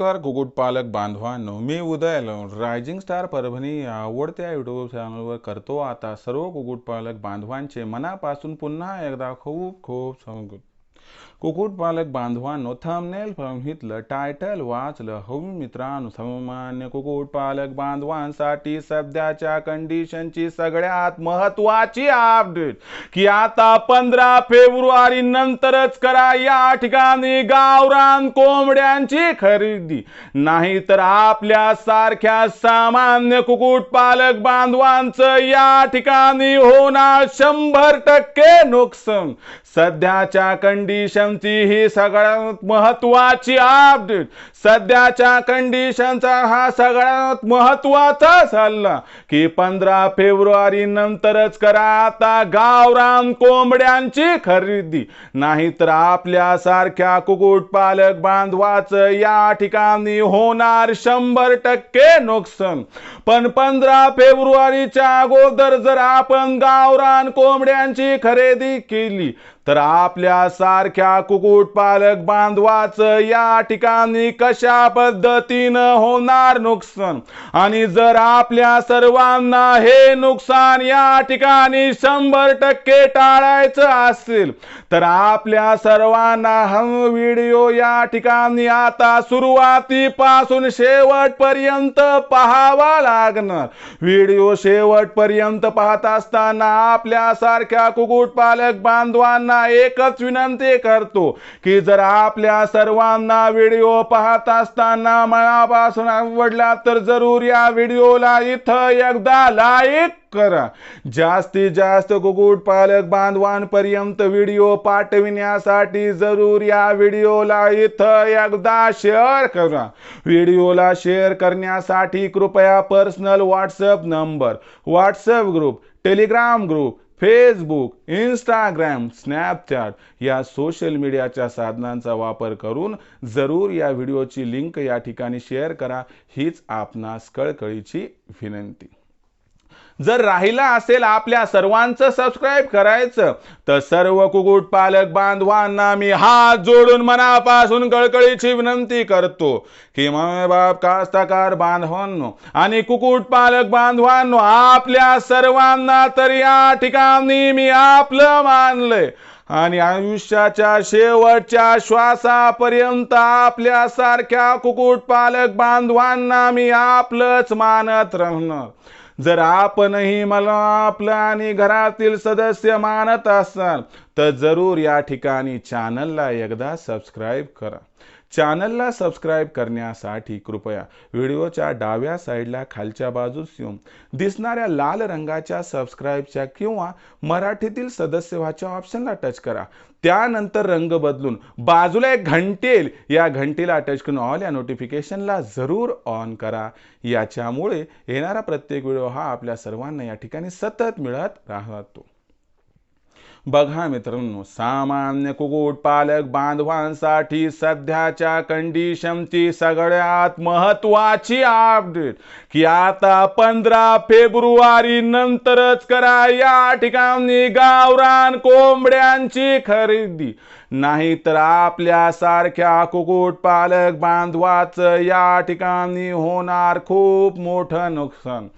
नमस्कार कुक्कुटपालक बांधवांनो. मी उदयलो रायझिंग स्टार परभणी या आवडत्या यूट्यूब चॅनलवर करतो आता सर्व कुक्कुटपालक बांधवांचे मनापासून पुन्हा एकदा खूप खूप स्वागत. कुक्कुटपालक बांधवांनो थंबनेल बघितलं टायटल वाचलं हो मित्रांनो सामान्य कुक्कुटपालक बांधवांसाठी सध्याच्या कंडिशनची सगळ्यात महत्वाची अपडेट की आता पंधरा फेब्रुवारी नंतरच करा या ठिकाणी गावरान कोंबड्यांची खरेदी. नाही तर आपल्या सारख्या सामान्य कुक्कुटपालक बांधवांचं या ठिकाणी होणार शंभर टक्के नुकसान. सध्याच्या कंडिशन विनंती ही सगळ्यात महत्वाची अपडेट सध्याच्या कंडिशनचा हा सगळ्यात महत्त्वाचा सल्ला. की पंधरा फेब्रुवारी नंतरच करा आता गावरान कोंबड्यांची खरेदी. नाहीतर आपल्या सारख्या कुक्कुटपालक बांधवाचं या ठिकाणी होणार शंभर टक्के नुकसान. पण पंधरा फेब्रुवारीच्या अगोदर जर आपण गावरान कोंबड्यांची खरेदी केली तर आपल्या सारख्या कुक्कुटपालक बांधवाचं या ठिकाणी कशा पद्धतीनं होणार नुकसान? आणि जर आपल्या सर्वांना हे नुकसान या ठिकाणी शंभर टक्के टाळायचं असेल तर आपल्या सर्वांना हम व्हिडिओ या ठिकाणी आता सुरुवातीपासून शेवटपर्यंत पाहावा लागणार. व्हिडिओ शेवटपर्यंत पाहत असताना आपल्या सारख्या कुक्कुटपालक बांधवांना एकच विनंती करतो की जर आपल्या सर्वांना व्हिडिओ पाहत असताना मनापासून आवडला तर जरूर या व्हिडिओला इथं एकदा लाईक करा. जास्तीत जास्त कुक्कुटपालक बांधवांपर्यंत व्हिडिओ पाठविण्यासाठी जरूर या व्हिडिओला इथं एकदा शेअर करा. व्हिडिओला शेअर करण्यासाठी कृपया personal WhatsApp number WhatsApp group Telegram group Facebook Instagram Snapchat या सोशल मीडियाच्या साधनांचा वापर करून जरूर या व्हिडिओची लिंक या ठिकाणी शेअर करा. हीच आपणास कळकळीची विनंती. जर राहिला असेल आपल्या सर्वांचं सबस्क्राईब करायचं तर सर्व कुक्कुटपालक बांधवांना मी हात जोडून मनापासून कळकळीची विनंती करतो की मम्मी बाप कास्तकार बांधवांनो आणि कुक्कुटपालक बांधवांनो आपल्या सर्वांना तर या ठिकाणी मी आपलं मानलंय आणि आयुष्याच्या शेवटच्या श्वासापर्यंत आपल्या सारख्या कुक्कुटपालक बांधवांना मी आपलंच मानत राहणार. जर आपणही मला आपलं आणि घरातील सदस्य मानत असाल तर जरूर या ठिकाणी चॅनलला एकदा सबस्क्राईब करा. चॅनलला सबस्क्राईब करण्यासाठी कृपया व्हिडिओच्या डाव्या साईडला खालच्या बाजूस येऊन दिसणाऱ्या लाल रंगाच्या सबस्क्राईबच्या किंवा मराठीतील सदस्य व्हाच्या ऑप्शनला टच करा. त्यानंतर रंग बदलून बाजूला एक घंटेल या घंटीला टच करून ऑल या नोटिफिकेशनला जरूर ऑन करा. याच्यामुळे येणारा प्रत्येक व्हिडिओ हा आपल्या सर्वांना या ठिकाणी सतत मिळत राहतो. बघा मित्रांनो सामान्य कुक्कुटपालक बांधवांसाठी सध्याच्या कंडिशनची सगळ्यात महत्वाची अपडेट की आता पंधरा फेब्रुवारी नंतरच करा या ठिकाणी गावरान कोंबड्यांची खरेदी. नाहीतर आपल्या सारख्या कुक्कुटपालक बांधवाचं या ठिकाणी होणार खूप मोठं नुकसान.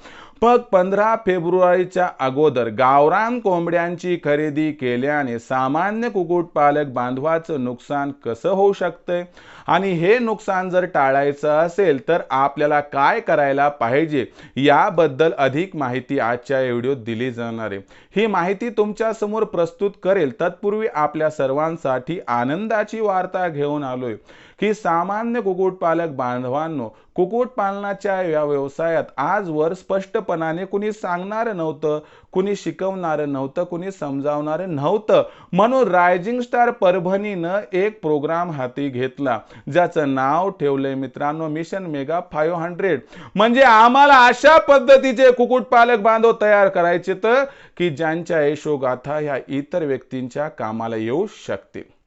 मग पंधरा फेब्रुवारीच्या अगोदर गावरान कोंबड्यांची खरेदी केल्याने सामान्य कुक्कुटपालक बांधवाचं नुकसान कसं होऊ शकतंय? आणि हे नुकसान जर टाळायचं असेल तर आपल्याला काय करायला पाहिजे? याबद्दल अधिक माहिती आजच्या व्हिडिओत दिली जाणार आहे. ही माहिती तुमच्यासमोर प्रस्तुत करेल. तत्पूर्वी आपल्या सर्वांसाठी आनंदाची वार्ता घेऊन आलोय. की सामान्य कुक्कुटपालक बांधवांनो कुक्कुटपालनाच्या या व्यवसायात आजवर स्पष्टपणाने कुणी सांगणारं नव्हतं कुणी शिकवणारं नव्हतं कुणी समजावणारं नव्हतं. म्हणून रायझिंग स्टार परभणीनं एक प्रोग्राम हाती घेतला ज्याचं नाव ठेवलंय मित्रांनो मिशन मेगा फाईव्ह हंड्रेड. म्हणजे आम्हाला अशा पद्धतीचे कुक्कुटपालक बांधव तयार करायचे तर की ज्यांच्या यशोगाथा ह्या इतर व्यक्तींच्या कामाला येऊ शकतील.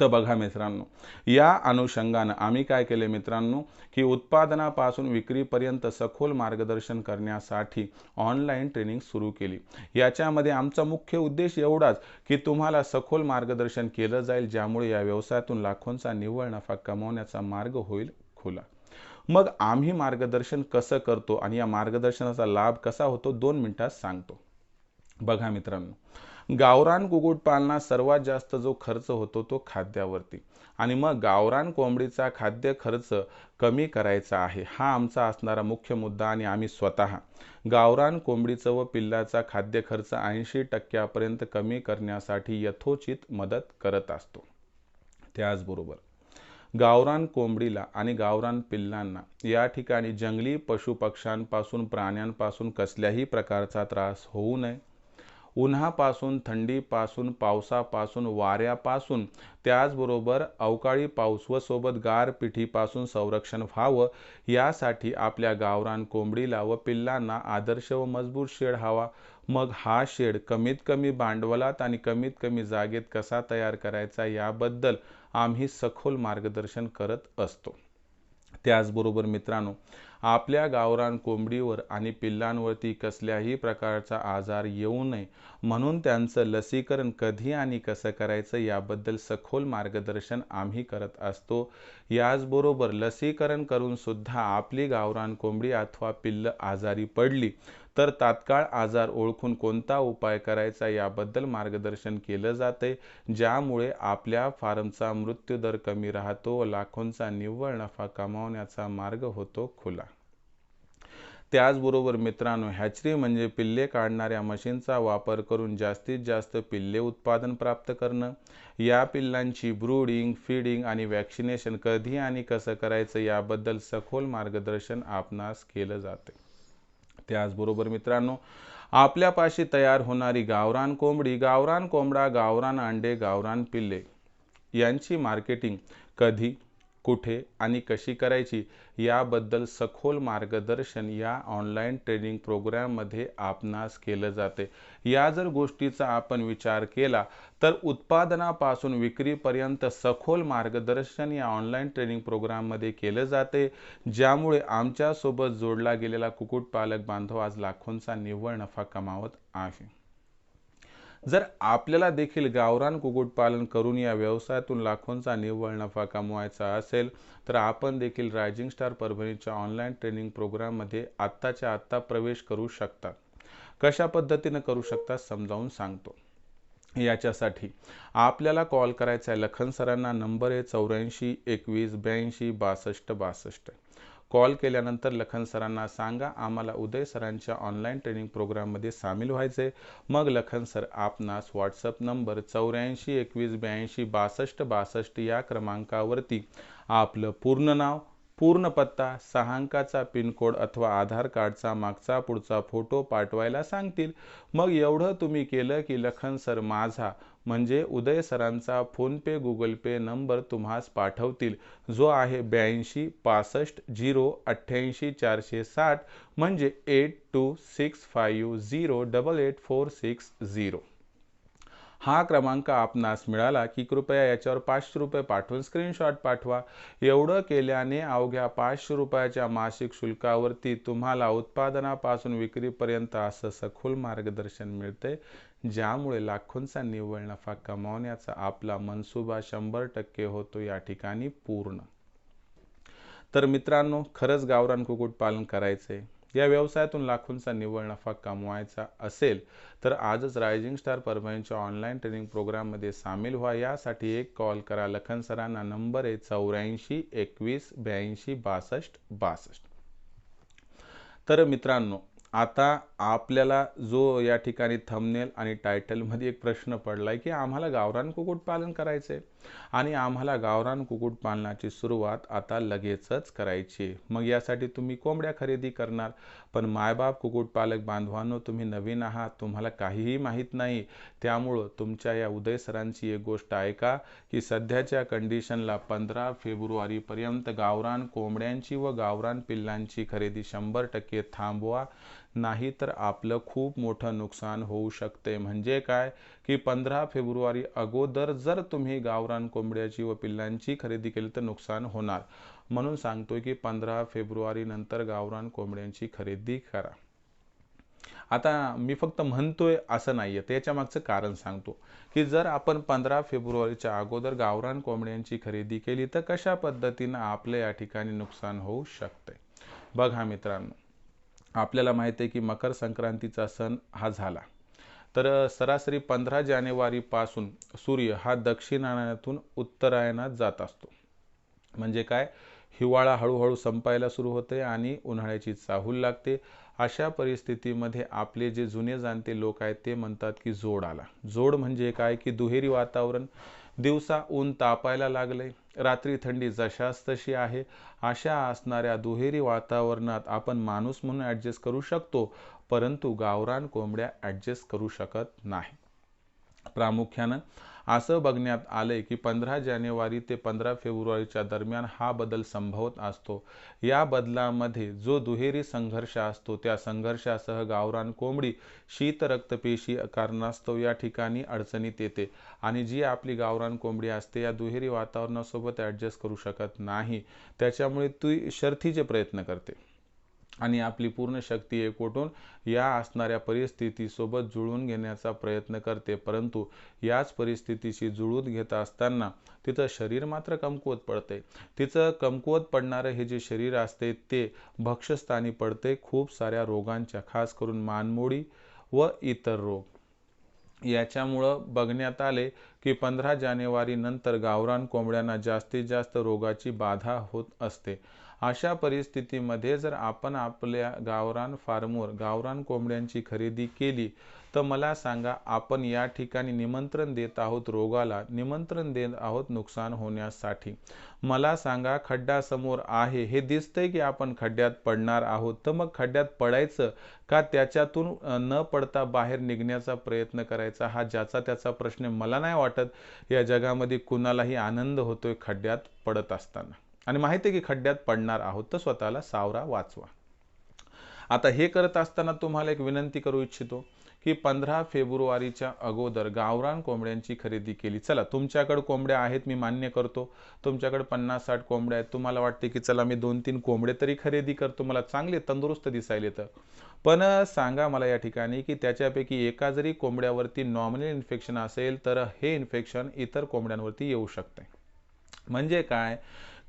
तर बघा मित्रांनो या अनुषंगानं आम्ही काय केले मित्रांनो की उत्पादनापासून विक्रीपर्यंत सखोल मार्गदर्शन करण्यासाठी ऑनलाईन ट्रेनिंग सुरू केली. याच्यामध्ये आमचा मुख्य उद्देश एवढाच की तुम्हाला सखोल मार्गदर्शन केलं जाईल ज्यामुळे या व्यवसायातून लाखोंचा निव्वळ नफा कमवण्याचा मार्ग होईल खुला. मग आम्ही मार्गदर्शन कसं करतो आणि या मार्गदर्शनाचा लाभ कसा होतो दोन मिनिटात सांगतो. बघा मित्रांनो गावरान कुक्कुटपालनात सर्वात जास्त जो खर्च होतो तो खाद्यावरती. आणि मग गावरान कोंबडीचा खाद्य खर्च कमी करायचा आहे हा आमचा असणारा मुख्य मुद्दा आणि आम्ही स्वतः. गावरान कोंबडीचं व पिल्लाचा खाद्य खर्च ऐंशी टक्क्यापर्यंत कमी करण्यासाठी यथोचित मदत करत असतो. त्याचबरोबर गावरान कोंबडीला आणि गावरान पिल्लांना या ठिकाणी जंगली पशुपक्ष्यांपासून प्राण्यांपासून कसल्याही प्रकारचा त्रास होऊ नये. उन्हापासून थंडीपासून पावसापासून वाऱ्यापासून त्याचबरोबर अवकाळी पाऊस व सोबत गारपिठीपासून संरक्षण व्हावं यासाठी आपल्या गावरान कोंबडीला व पिल्लांना आदर्श व मजबूत शेड हवा. मग हा शेड कमीत कमी भांडवलात आणि कमीत कमी जागेत कसा तयार करायचा याबद्दल आम्ही सखोल मार्गदर्शन करत असतो. त्याचबरोबर मित्रांनो आपल्या गावरान कोंबडीवर आणि पिल्लांवरती कसल्याही प्रकारचा आजार येऊ नये म्हणून त्यांचं लसीकरण कधी आणि कसं करायचं याबद्दल सखोल मार्गदर्शन आम्ही करत असतो. याचबरोबर लसीकरण करून सुद्धा आपली गावरान कोंबडी अथवा पिल्ल आजारी पडली तर तात्काळ आजार ओळखून कोणता उपाय करायचा याबद्दल मार्गदर्शन केलं जाते ज्यामुळे आपल्या फार्मचा मृत्यूदर कमी राहतो व लाखोंचा निव्वळ नफा कमावण्याचा मार्ग होतो खुला. त्याचबरोबर मित्रांनो हॅचरी म्हणजे पिल्ले काढणाऱ्या मशीनचा वापर करून जास्तीत जास्त पिल्ले उत्पादन प्राप्त करणं. या पिल्लांची ब्रूडिंग फीडिंग आणि वॅक्सिनेशन कधी आणि कसं करायचं याबद्दल सखोल मार्गदर्शन आपणास केलं जाते. त्याचबरोबर मित्रांनो आपल्यापाशी तयार होणारी गावरान कोंबडी गावरान कोंबडा गावरान अंडे गावरान पिल्ले यांची मार्केटिंग कधी कुठे आणि कशी करायची याबद्दल सखोल मार्गदर्शन या ऑनलाईन ट्रेनिंग प्रोग्राममध्ये आपणास केलं जाते. या जर गोष्टीचा आपण विचार केला तर उत्पादनापासून विक्रीपर्यंत सखोल मार्गदर्शन या ऑनलाईन ट्रेनिंग प्रोग्राममध्ये केलं जाते ज्यामुळे आमच्यासोबत जोडला गेलेला कुक्कुटपालक बांधव आज लाखोंचा निव्वळ नफा कमावत आहे. जर आपल्याला देखील गावरान कुक्कुटपालन करून या व्यवसायातून लाखोंचा निव्वळ नफा कमवायचा असेल तर आपण देखील रायझिंग स्टार परभणीच्या ऑनलाईन ट्रेनिंग प्रोग्राममध्ये आत्ताच्या आत्ता प्रवेश करू शकतात कशा पद्धतीनं करू शकता समजावून सांगतो. याच्यासाठी आपल्याला कॉल करायचा आहे. लखन सरांना नंबर आहे चौऱ्याऐंशी एकवीस ब्याऐंशी बासष्ट बासष्ट. कॉल केल्यानंतर लखन सरांना सांगा आम्हाला उदय सरांच्या ऑनलाईन ट्रेनिंग प्रोग्राममध्ये सामील व्हायचे मग लखन सर आपणास व्हॉट्सअप नंबर चौऱ्याऐंशी एकवीस ब्याऐंशी बासष्ट बासष्ट या क्रमांकावरती आपलं पूर्ण नाव पूर्ण पत्ता सहा अंकाचा पिनकोड अथवा आधार कार्डचा मागचा पुढचा फोटो पाठवायला सांगतील. मग एवढं तुम्ही केलं की लखन सर माझा म्हणजे उदय सरांचा फोनपे गुगल पे नंबर तुम्हास पाठवतील. जो आहे ब्याऐंशी पासष्ट झिरो अठ्ठ्याऐंशी चारशे साठ म्हणजे eight two six five zero double eight four six zero. हा क्रमांक आपणास मिळाला की कृपया याच्यावर पाचशे रुपये पाठवून स्क्रीनशॉट पाठवा. एवढं केल्याने अवघ्या पाचशे रुपयाच्या मासिक शुल्कावरती तुम्हाला उत्पादनापासून विक्रीपर्यंत असं सखोल मार्गदर्शन मिळते ज्यामुळे लाखोंचा निव्वळ नफा कमावण्याचा आपला मनसुबा शंभर टक्के होतो या ठिकाणी पूर्ण. तर मित्रांनो खरंच गावरान कुक्कुटपालन करायचे या व्यवसायातून लाखोंचा निव्वळ नफा कमवायचा असेल तर आजच रायझिंग स्टार परभणीच्या ऑनलाईन ट्रेनिंग प्रोग्राममध्ये सामील व्हा. यासाठी एक कॉल करा. लखन सरांना नंबर आहे चौऱ्याऐंशी एकवीस ब्याऐंशी बासष्ट बासष्ट. तर मित्रांनो आता आपल्याला जो या ठिकाणी थंबनेल आणि टायटलमध्ये एक प्रश्न पडला आहे की आम्हाला गावरान कुक्कुटपालन करायचं आहे आणि आम्हाला गावरान कुक्कुटपालनाची सुरुवात आता लगेचच करायची. मग यासाठी तुम्ही कोंबड्या खरेदी करणार. पण मायबाप कुक्कुटपालक बांधवांनो तुम्ही नवीन आहात. तुम्हाला काहीही माहीत नाही. त्यामुळं तुमच्या या उदय सरांची एक गोष्ट ऐका की सध्याच्या कंडिशनला पंधरा फेब्रुवारीपर्यंत गावरान कोंबड्यांची व गावरान पिल्लांची खरेदी शंभर टक्के थांबवा. नाही तर आपलं खूप मोठं नुकसान होऊ शकते. म्हणजे काय? की पंधरा फेब्रुवारी अगोदर जर तुम्ही गावरान कोंबड्याची व पिल्लांची खरेदी केली तर नुकसान होणार म्हणून सांगतोय की पंधरा फेब्रुवारी नंतर गावरान कोंबड्यांची खरेदी करा. आता मी फक्त म्हणतोय असं नाही आहे त्याच्या मागचं कारण सांगतो की जर आपण पंधरा फेब्रुवारीच्या अगोदर गावरान कोंबड्यांची खरेदी केली तर कशा पद्धतीनं आपलं या ठिकाणी नुकसान होऊ शकते बघा मित्रांनो आपल्याला माहिती आहे की मकर संक्रांतीचा सण हा झाला. तर सरासरी पंधरा जानेवारीपासून सूर्य हा दक्षिणायनातून उत्तरायणात जात असतो. म्हणजे काय? हिवाळा हळूहळू संपायला सुरू होते आणि उन्हाळ्याची चाहूल लागते. अशा परिस्थितीमध्ये आपले जे जुने जाणते लोक आहेत ते म्हणतात की जोड आला. जोड म्हणजे काय? की दुहेरी वातावरण. दिवसा ऊन तापायला लागले. रात्री थंडी जशास तशी आहे. अशा असणाऱ्या दुहेरी वातावरणात आपण माणूस म्हणून ॲडजस्ट करू शकतो. परंतु गावरान कोंबड्या ॲडजस्ट करू शकत नाही. प्रामुख्यानं असं बघण्यात आलंय की पंधरा जानेवारी ते पंधरा फेब्रुवारीच्या दरम्यान हा बदल संभवत असतो. या बदलामध्ये जो दुहेरी संघर्ष असतो त्या संघर्षासह गावरान कोंबडी शीत रक्तपेशी कारणास्तव या ठिकाणी अडचणीत येते आणि जी आपली गावरान कोंबडी असते या दुहेरी वातावरणासोबत ॲडजस्ट करू शकत नाही. त्याच्यामुळे ती शर्थीचे प्रयत्न करते. आणि आपली पूर्ण शक्ती एकवटून या असणाऱ्या परिस्थितीसोबत जुळवून घेण्याचा प्रयत्न करते. परंतु याच परिस्थितीशी जुळवून घेत असताना तिचं शरीर मात्र कमकुवत पडते तिचं कमकुवत पडणारं हे जे शरीर असते ते भक्षस्थानी पडते. खूप साऱ्या रोगांच्या खास करून मानमोडी व इतर रोग. याच्यामुळं बघण्यात आले की पंधरा जानेवारी नंतर गावरान कोंबड्यांना जास्तीत जास्त रोगाची बाधा होत असते. अशा परिस्थितीमध्ये जर आपण आपल्या गावरान फार्मवर गावरान कोंबड्यांची खरेदी केली तर मला सांगा आपण या ठिकाणी निमंत्रण देत आहोत रोगाला निमंत्रण देत आहोत नुकसान होण्यासाठी. मला सांगा खड्डा समोर आहे हे दिसतंय की आपण खड्ड्यात पडणार आहोत तर मग खड्ड्यात पडायचं का त्याच्यातून न पडता बाहेर निघण्याचा प्रयत्न करायचा हा ज्याचा त्याचा प्रश्न मला नाही वाटत या जगामध्ये कुणालाही आनंद होतोय खड्ड्यात पडत असताना. आणि माहिती आहे की खड्ड्यात पडणार आहोत तर स्वतःला सावरा वाचवा. आता हे करत असताना तुम्हाला एक विनंती करू इच्छितो की पंधरा फेब्रुवारीच्या अगोदर गावरान कोंबड्यांची खरेदी केली. चला तुमच्याकडे कोंबड्या आहेत मी मान्य करतो. तुमच्याकडे पन्नास साठ कोंबड्या आहेत. तुम्हाला वाटते की चला मी दोन तीन कोंबडे तरी खरेदी करतो. मला चांगले तंदुरुस्त दिसायले तर पण सांगा मला या ठिकाणी की त्याच्यापैकी एका जरी कोंबड्यावरती नॉमिनल इन्फेक्शन असेल तर हे इन्फेक्शन इतर कोंबड्यांवरती येऊ शकते म्हणजे काय?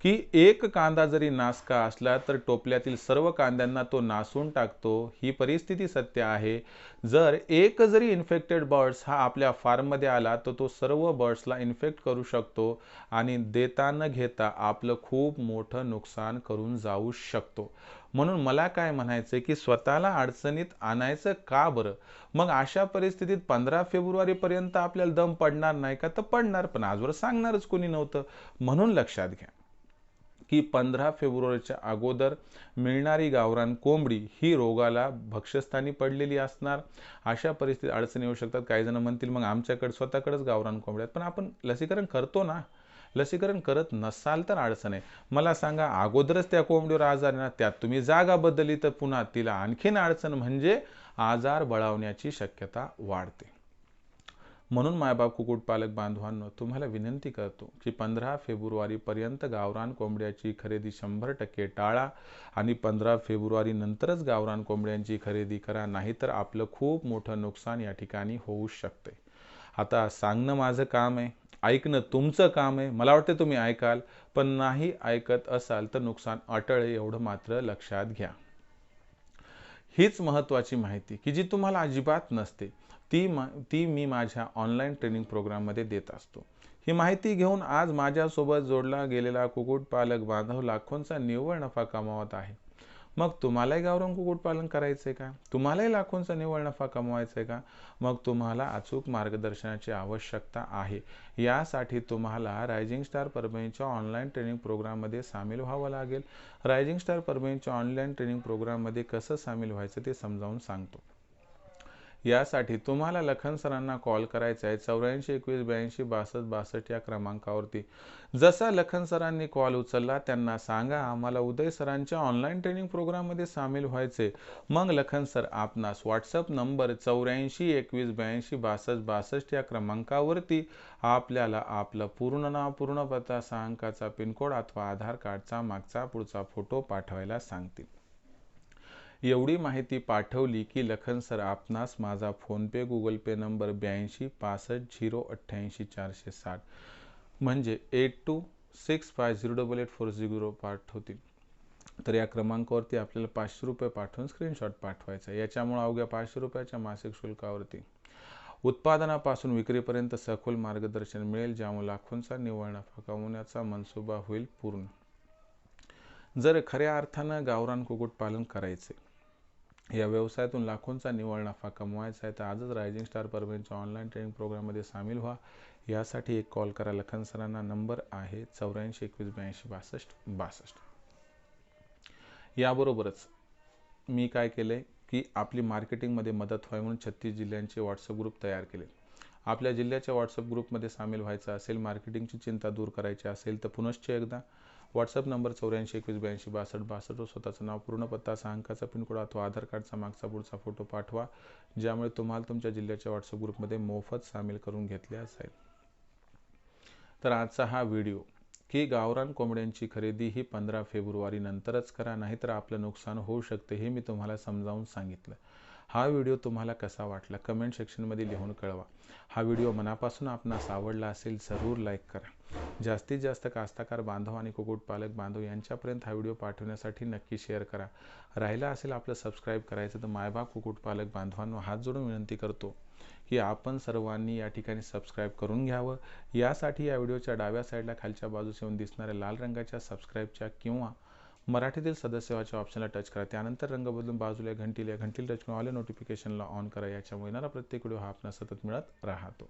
की एक कांदा जरी नासका असला तर टोपल्यातील सर्व कांद्यांना तो नासून टाकतो. ही परिस्थिती सत्य आहे. जर एक जरी इन्फेक्टेड बर्ड्स हा आपल्या फार्ममध्ये आला तर तो सर्व बर्ड्सला इन्फेक्ट करू शकतो आणि देता न घेता आपलं खूप मोठं नुकसान करून जाऊ शकतो. म्हणून मला काय म्हणायचं की स्वतःला अडचणीत आणायचं का बरं? मग अशा परिस्थितीत पंधरा फेब्रुवारीपर्यंत आपल्याला दम पडणार नाही का? तर पडणार पण आजवर सांगणारच कोणी नव्हतं. म्हणून लक्षात घ्या. की पंधरा फेब्रुवारीच्या अगोदर मिळणारी गावरान कोंबडी ही रोगाला भक्षस्थानी पडलेली असणार. अशा परिस्थितीत अडचणी येऊ शकतात. काही जण म्हणतील मग आमच्याकडे स्वतःकडेच गावरान कोंबड्या पण आपण लसीकरण करतो ना. लसीकरण करत नसाल तर अडचण आहे. मला सांगा अगोदरच त्या कोंबडीवर आजार ना त्यात तुम्ही जागा बदलली तर पुन्हा तिला आणखीन अडचण म्हणजे आजार बळावण्याची शक्यता वाढते. म्हणून मायबाप कुक्कुटपालक बांधवांनो तुम्हाला विनंती करतो की पंधरा फेब्रुवारीपर्यंत गावरान कोंबड्याची खरेदी शंभर टक्के टाळा आणि पंधरा फेब्रुवारी नंतरच गावरान कोंबड्यांची खरेदी करा नाहीतर आपलं खूप मोठं नुकसान या ठिकाणी होऊ शकते. आता सांगणं माझं काम आहे ऐकणं तुमचं काम आहे मला वाटतं तुम्ही ऐकाल पण नाही ऐकत असाल तर नुकसान अटळ एवढं मात्र लक्षात घ्या. हीच महत्त्वाची माहिती की जी तुम्हाला अजिबात नसते. ती मा ती मी माझ्या ऑनलाईन ट्रेनिंग प्रोग्राममध्ये देत असतो. ही माहिती घेऊन आज माझ्यासोबत जोडला गेलेला कुक्कुटपालक बांधव लाखोंचा निव्वळ नफा कमावत आहे. मग तुम्हालाही गावरान कुक्कुटपालन करायचं आहे का? तुम्हालाही लाखोंचा निव्वळ नफा कमवायचा आहे का? मग तुम्हाला अचूक मार्गदर्शनाची आवश्यकता आहे. यासाठी तुम्हाला रायझिंग स्टार परभणीच्या ऑनलाईन ट्रेनिंग प्रोग्राममध्ये सामील व्हावं लागेल. रायझिंग स्टार परभणीच्या ऑनलाईन ट्रेनिंग प्रोग्राममध्ये कसं सामील व्हायचं ते समजावून सांगतो. यासाठी तुम्हाला लखन सरांना कॉल करायचा आहे चौऱ्याऐंशी एकवीस ब्याऐंशी बासष्ट बासष्ट या क्रमांकावरती. जसा लखन सरांनी कॉल उचलला त्यांना सांगा आम्हाला उदय सरांच्या ऑनलाईन ट्रेनिंग प्रोग्राममध्ये सामील व्हायचे. मग लखन सर आपणास व्हॉट्सअप नंबर चौऱ्याऐंशी एकवीस ब्याऐंशी बासष्ट बासष्ट या क्रमांकावरती आपल्याला आपलं पूर्ण नाव पूर्ण पत्ता सहा अंकाचा पिनकोड अथवा आधार कार्डचा मागचा पुढचा फोटो पाठवायला सांगतील. एवढी माहिती पाठवली की लखन सर आपणास माझा फोनपे गुगल पे नंबर ब्याऐंशी पासष्ट झिरो अठ्ठ्याऐंशी चारशे साठ म्हणजे eight two six five zero double eight four zero पाठवतील. तर या क्रमांकावरती आपल्याला पाचशे रुपये पाठवून स्क्रीनशॉट पाठवायचा याच्यामुळे अवघ्या पाचशे रुपयाच्या मासिक शुल्कावरती. उत्पादनापासून विक्रीपर्यंत सखोल मार्गदर्शन मिळेल ज्यामुळे लाखोंचा निव्वळ नफा कमवण्याचा मनसुबा होईल पूर्ण. जर खऱ्या अर्थानं गावरान कुक्कुटपालन करायचे या व्यवसायातून लाखोंचा निव्वळ नफा कमवायचा आहे तर आजच रायझिंग स्टार परभणीच्या ऑनलाईन ट्रेनिंग प्रोग्राममध्ये सामील व्हा. यासाठी एक कॉल करा. लखन सरांना नंबर आहे चौऱ्याऐंशी एकवीस ब्याऐंशी बासष्ट बासष्ट. याबरोबरच मी काय केलं की आपली मार्केटिंगमध्ये मदत व्हावी म्हणून छत्तीस जिल्ह्यांचे व्हॉट्सअप ग्रुप तयार केले. आपल्या जिल्ह्याच्या व्हॉट्सअप ग्रुपमध्ये सामील व्हायचं असेल मार्केटिंगची चिंता दूर करायची असेल तर पुनश्च एकदा व्हॉट्सअप नंबर चौऱ्याऐंशी एकवीस ब्याऐंशी बासष्ट बासष्ट स्वतःचं नाव पूर्ण पत्ता सहा अंकाचा पिनकोड अथवा आधार कार्डचा मागचा पुढचा फोटो पाठवा ज्यामुळे तुम्हाला तुमच्या जिल्ह्याच्या व्हॉट्सअप ग्रुपमध्ये मोफत सामील करून घेतले असेल. तर आजचा हा व्हिडिओ की गावरान कोंबड्यांची खरेदी ही पंधरा फेब्रुवारी नंतरच करा नाहीतर आपलं नुकसान होऊ शकते हे मी तुम्हाला समजावून सांगितलं. हा व्हिडिओ तुम्हाला कसा वाटला कमेंट सेक्शनमध्ये लिहून कळवा. हा व्हिडिओ मनापासून आपणास आवडला असेल जरूर लाईक करा. जास्तीत जास्त कास्ताकार बांधव आणि कुक्कुटपालक बांधव यांच्यापर्यंत हा व्हिडिओ पाठवण्यासाठी नक्की शेअर करा. राहिला असेल आपलं सबस्क्राईब करायचं तर मायबाप कुक्कुटपालक बांधवांना हात जोडून विनंती करतो की आपण सर्वांनी या ठिकाणी सबस्क्राईब करून घ्यावं. यासाठी या व्हिडिओच्या डाव्या साईडला खालच्या बाजूस येऊन दिसणाऱ्या लाल रंगाच्या सबस्क्राईबच्या किंवा मराठीतील सदस्यवाच्या ऑप्शनला टच करा. त्यानंतर रंग बदलून बाजूला घंटीला घंटीला टच करून आले नोटिफिकेशनला ऑन करा. याच्यामुळे येणारा प्रत्येक व्हिडिओ हा आपला सतत मिळत राहतो.